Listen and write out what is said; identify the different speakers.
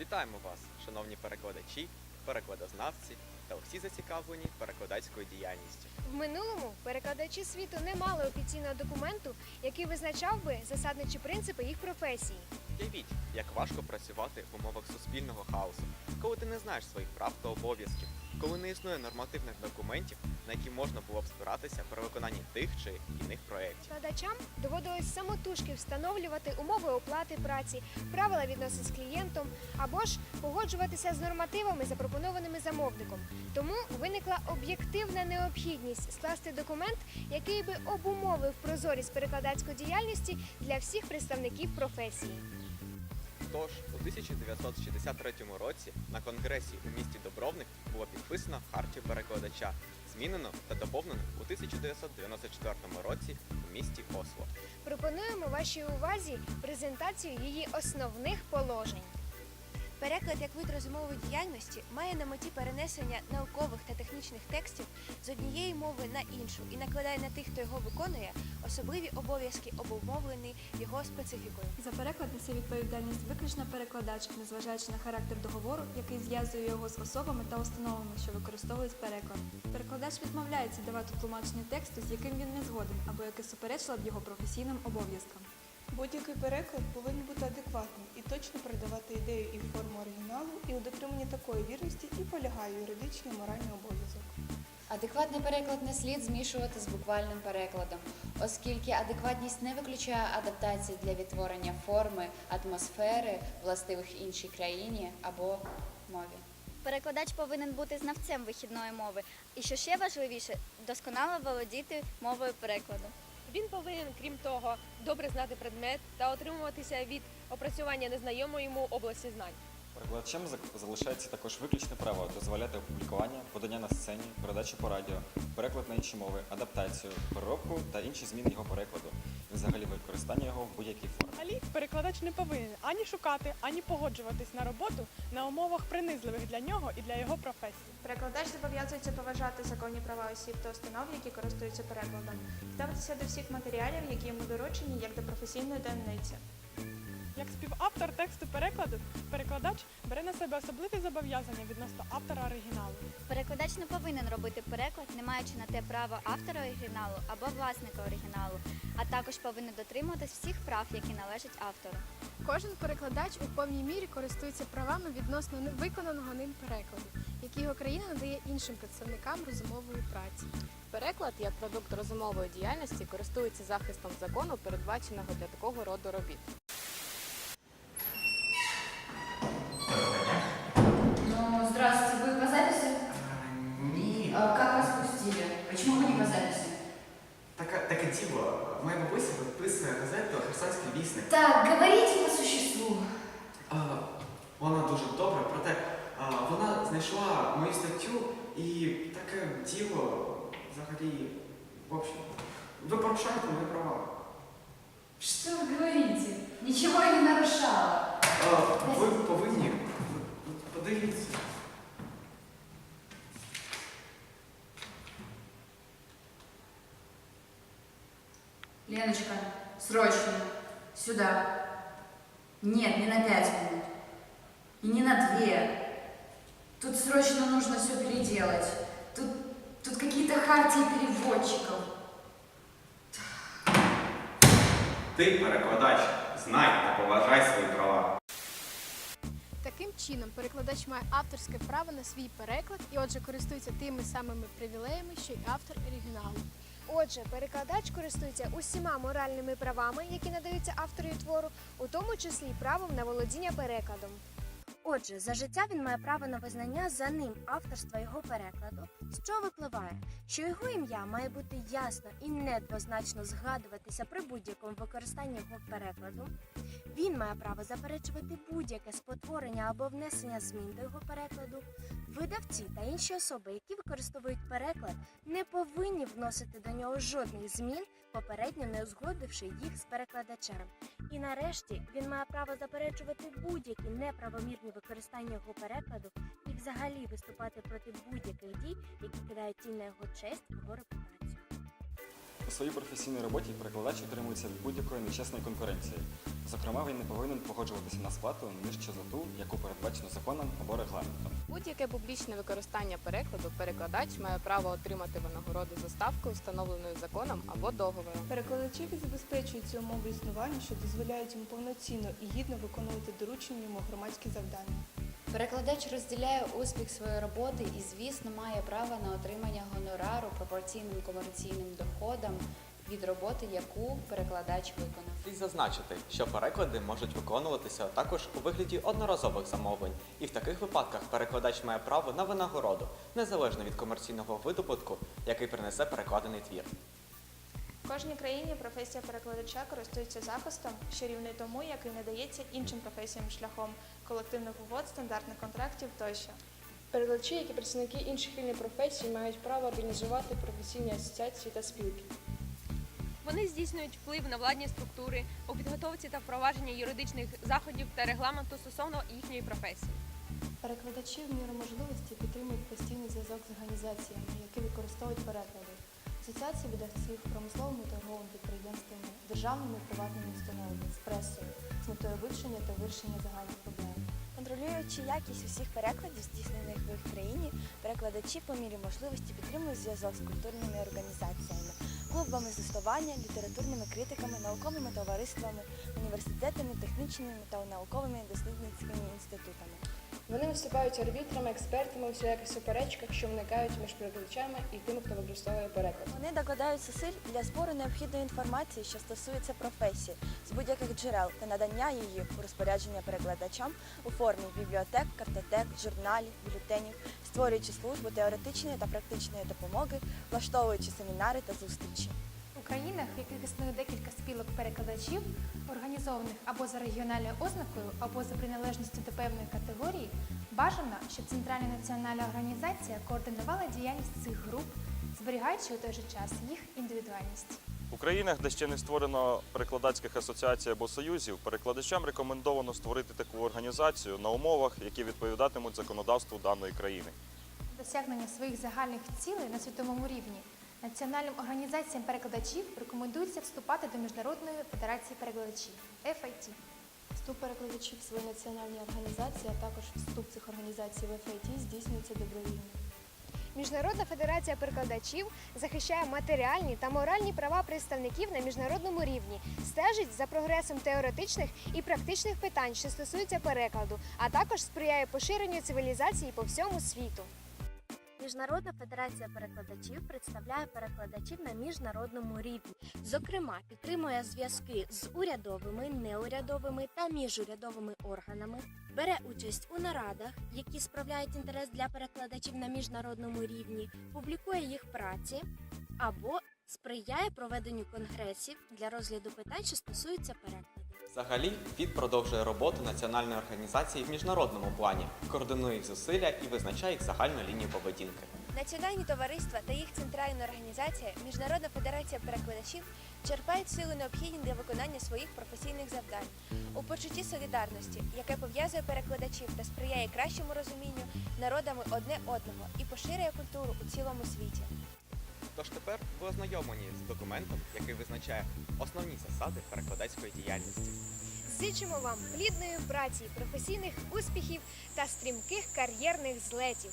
Speaker 1: Вітаємо вас, шановні перекладачі, перекладознавці та усі зацікавлені перекладацькою діяльністю.
Speaker 2: В минулому перекладачі світу не мали офіційного документу, який визначав би засадничі принципи їх професії.
Speaker 1: Уявіть, як важко працювати в умовах суспільного хаосу, коли ти не знаєш своїх прав та обов'язків, коли не існує нормативних документів, на які можна було б спиратися при виконанні тих чи інших проєктів.
Speaker 2: Складачам доводилось самотужки встановлювати умови оплати праці, правила відносин з клієнтом або ж погоджуватися з нормативами, запропонованими замовником. Тому виникла об'єктивна необхідність скласти документ, який би обумовив прозорість перекладацької діяльності для всіх представників професії.
Speaker 1: Тож у 1963 році на конгресі у місті Добровник було підписано хартію перекладача, змінено та доповнено у 1994 році у місті Осло.
Speaker 2: Пропонуємо вашій увазі презентацію її основних положень.
Speaker 3: Переклад як вид розумової діяльності має на меті перенесення наукових та технічних текстів з однієї мови на іншу і накладає на тих, хто його виконує, особливі обов'язки, обумовлені його специфікою.
Speaker 4: За переклад несе відповідальність виключно перекладач, незважаючи на характер договору, який зв'язує його з особами та установами, що використовують переклад. Перекладач відмовляється давати тлумачення тексту, з яким він не згоден, або яке суперечило б його професійним обов'язкам.
Speaker 5: Будь-який переклад повинен бути адекватним і точно передавати ідею і форму оригіналу, і у дотриманні такої вірності і полягає юридичний і моральний обов'язок.
Speaker 6: Адекватний переклад не слід змішувати з буквальним перекладом, оскільки адекватність не виключає адаптації для відтворення форми, атмосфери, властивих іншій країні або мові.
Speaker 7: Перекладач повинен бути знавцем вихідної мови, і що ще важливіше, досконало володіти мовою перекладу.
Speaker 8: Він повинен, крім того, добре знати предмет та отримуватися від опрацювання незнайомої йому області знань.
Speaker 9: Перекладачем залишається також виключне право дозволяти опублікування, подання на сцені, передачу по радіо, переклад на інші мови, адаптацію, переробку та інші зміни його перекладу, взагалі використання його в будь-якій формі.
Speaker 10: Взагалі, перекладач не повинен ані шукати, ані погоджуватись на роботу на умовах принизливих для нього і для його професії.
Speaker 11: Перекладач зобов'язується поважати законні права осіб та установ, які користуються перекладом, ставитися до всіх матеріалів, які йому доручені, як до професійної таємниці.
Speaker 10: Як співавтор тексту перекладу, перекладач бере на себе особливі зобов'язання відносно автора оригіналу.
Speaker 7: Перекладач не повинен робити переклад, не маючи на те право автора оригіналу або власника оригіналу, а також повинен дотримуватись всіх прав, які належать автору.
Speaker 2: Кожен перекладач у повній мірі користується правами відносно виконаного ним перекладу, які його країна надає іншим представникам розумової праці.
Speaker 8: Переклад як продукт розумової діяльності користується захистом закону, передбаченого для такого роду робіт.
Speaker 12: Херсонський вісник.
Speaker 6: Так, говорите по существу.
Speaker 12: А, вона дуже добра, проте а, вона знайшла мою статтю і таке діло взагалі. В общем, ви порушаєте мої права.
Speaker 6: Что вы говорите? Ничего я не нарушала.
Speaker 12: А, ви повинні. Подивіться.
Speaker 6: Леночка, срочно. Сюда. Нет, не на пять минут. И не на две. Тут срочно нужно все переделать. Тут, тут какие-то хартии переводчиков.
Speaker 12: Ти, перекладач, знай та поважай свої права.
Speaker 2: Таким чином, перекладач має авторське право на свій переклад і отже користується тими самими привілеями, що й автор оригіналу. Отже, перекладач користується усіма моральними правами, які надаються автору твору, у тому числі правом на володіння перекладом.
Speaker 3: Отже, за життя він має право на визнання за ним авторства його перекладу, з чого випливає, що його ім'я має бути ясно і недвозначно згадуватися при будь-якому використанні його перекладу. Він має право заперечувати будь-яке спотворення або внесення змін до його перекладу. Видавці та інші особи, які використовують переклад, не повинні вносити до нього жодних змін, попередньо не узгодивши їх з перекладачем. І нарешті він має право заперечувати будь-які неправомірні використання його перекладу і взагалі виступати проти будь-яких дій, які кидають тінь на його честь або репутацію.
Speaker 9: У своїй професійній роботі перекладач утримується від будь-якої нечесної конкуренції. Зокрема, він не повинен погоджуватися на сплату нижче за ту, яку передбачено законом або регламентом.
Speaker 13: Будь-яке публічне використання перекладу перекладач має право отримати винагороду за ставкою, встановленою законом або договором.
Speaker 5: Перекладачів забезпечуються умови існування, що дозволяють їм повноцінно і гідно виконувати доручені йому громадські завдання.
Speaker 6: Перекладач розділяє успіх своєї роботи і, звісно, має право на отримання гонорару пропорційним комерційним доходам від роботи, яку перекладач виконав.
Speaker 1: Слід зазначити, що переклади можуть виконуватися також у вигляді одноразових замовлень, і в таких випадках перекладач має право на винагороду, незалежно від комерційного видобутку, який принесе перекладений твір.
Speaker 11: В кожній країні професія перекладача користується захистом, що рівний тому, який надається іншим професіям шляхом колективних угод, стандартних контрактів тощо.
Speaker 8: Перекладачі, як і представники інших вільних професій, мають право організувати професійні асоціації та спілки. Вони здійснюють вплив на владні структури у підготовці та впровадженні юридичних заходів та регламенту стосовно їхньої професії.
Speaker 4: Перекладачі в міру можливості підтримують постійний зв'язок з організаціями, які використовують переклади. Асоціації видавців, промисловими торговими підприємствами, державними приватними установами, з пресою, з метою вивчення та вирішення загальних проблем.
Speaker 3: Контролюючи якість усіх перекладів, здійснених в їх країні, перекладачі по мірі можливості підтримують зв'язок з культурними організаціями, клубами з літературними критиками, науковими товариствами, університетами, технічними та науковими дослідницькими інститутами.
Speaker 8: Вони виступають арбітрами, експертами у всіляких суперечках, що виникають між перекладачами і тими, хто використовує переклад.
Speaker 3: Вони докладають зусиль для збору необхідної інформації, що стосується професії, з будь-яких джерел та надання її у розпорядження перекладачам у формі бібліотек, картотек, журналів, бюлетенів, створюючи службу теоретичної та практичної допомоги, влаштовуючи семінари та зустрічі.
Speaker 2: Країнах, в яких існує декілька спілок перекладачів, організованих або за регіональною ознакою, або за приналежністю до певної категорії, бажано, щоб Центральна національна організація координувала діяльність цих груп, зберігаючи у той же час їх індивідуальність.
Speaker 14: У країнах, де ще не створено перекладацьких асоціацій або союзів, перекладачам рекомендовано створити таку організацію на умовах, які відповідатимуть законодавству даної країни.
Speaker 2: Досягнення своїх загальних цілей на світовому рівні національним організаціям перекладачів рекомендується вступати до Міжнародної федерації перекладачів FIT.
Speaker 4: Вступ перекладачів в свої національні організації, а також вступ цих організацій в FIT здійснюється добровільно.
Speaker 2: Міжнародна федерація перекладачів захищає матеріальні та моральні права представників на міжнародному рівні, стежить за прогресом теоретичних і практичних питань, що стосуються перекладу, а також сприяє поширенню цивілізації по всьому світу.
Speaker 3: Міжнародна федерація перекладачів представляє перекладачів на міжнародному рівні. Зокрема, підтримує зв'язки з урядовими, неурядовими та міжурядовими органами, бере участь у нарадах, які справляють інтерес для перекладачів на міжнародному рівні, публікує їх праці або сприяє проведенню конгресів для розгляду питань, що стосуються перекладу.
Speaker 1: Взагалі, ФІД продовжує роботу національної організації в міжнародному плані, координує їх зусилля і визначає їх загальну лінію поведінки.
Speaker 3: Національні товариства та їх центральна організація Міжнародна федерація перекладачів черпають сили необхідні для виконання своїх професійних завдань у почутті солідарності, яке пов'язує перекладачів та сприяє кращому розумінню народами одне одного і поширює культуру у цілому світі.
Speaker 1: Тож тепер ви ознайомлені з документом, який визначає основні засади перекладацької діяльності.
Speaker 2: Зичимо вам плідної праці, професійних успіхів та стрімких кар'єрних злетів.